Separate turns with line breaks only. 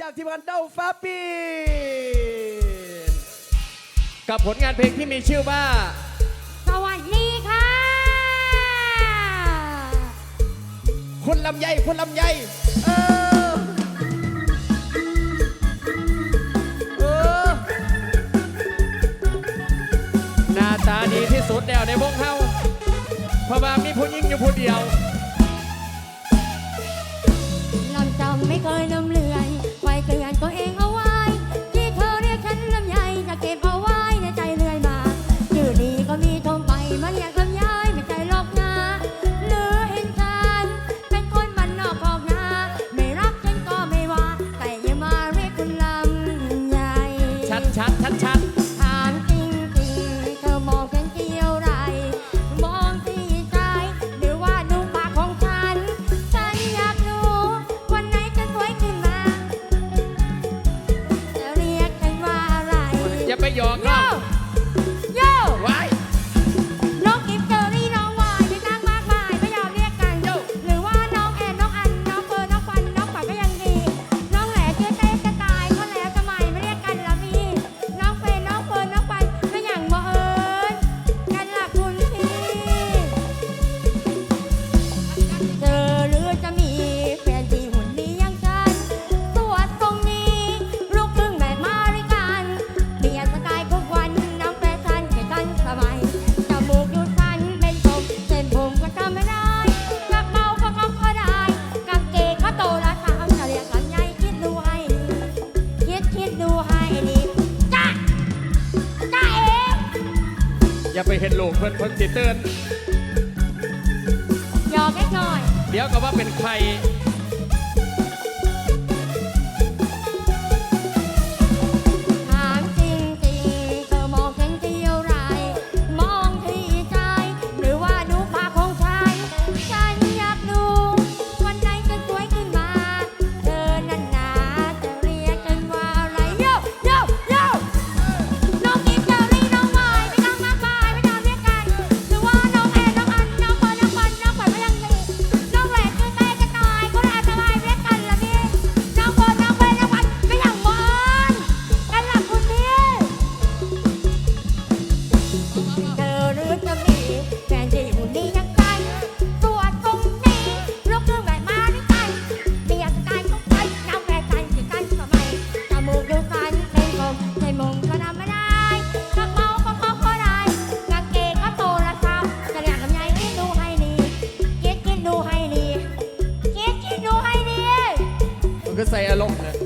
จากทีมงานเต้าฟ้าปีน
กับผลงานเพลงที่มีชื่อว่า
สวัสดีค่ะ
คนลำไยคนลำไย
เออเออ
นาตาดีที่สุดแล้วในวงเฮาเพราะว่ามีผู้หญิงอยู่ผู้เดียว
York. No. ไปเห็นลูกเพิ่นเพิ่นเตือนหยอ
กเล็
กน้อย
เดี๋ยวก็ว่าเป็นใคร ก็ใส่อารมณ์นะ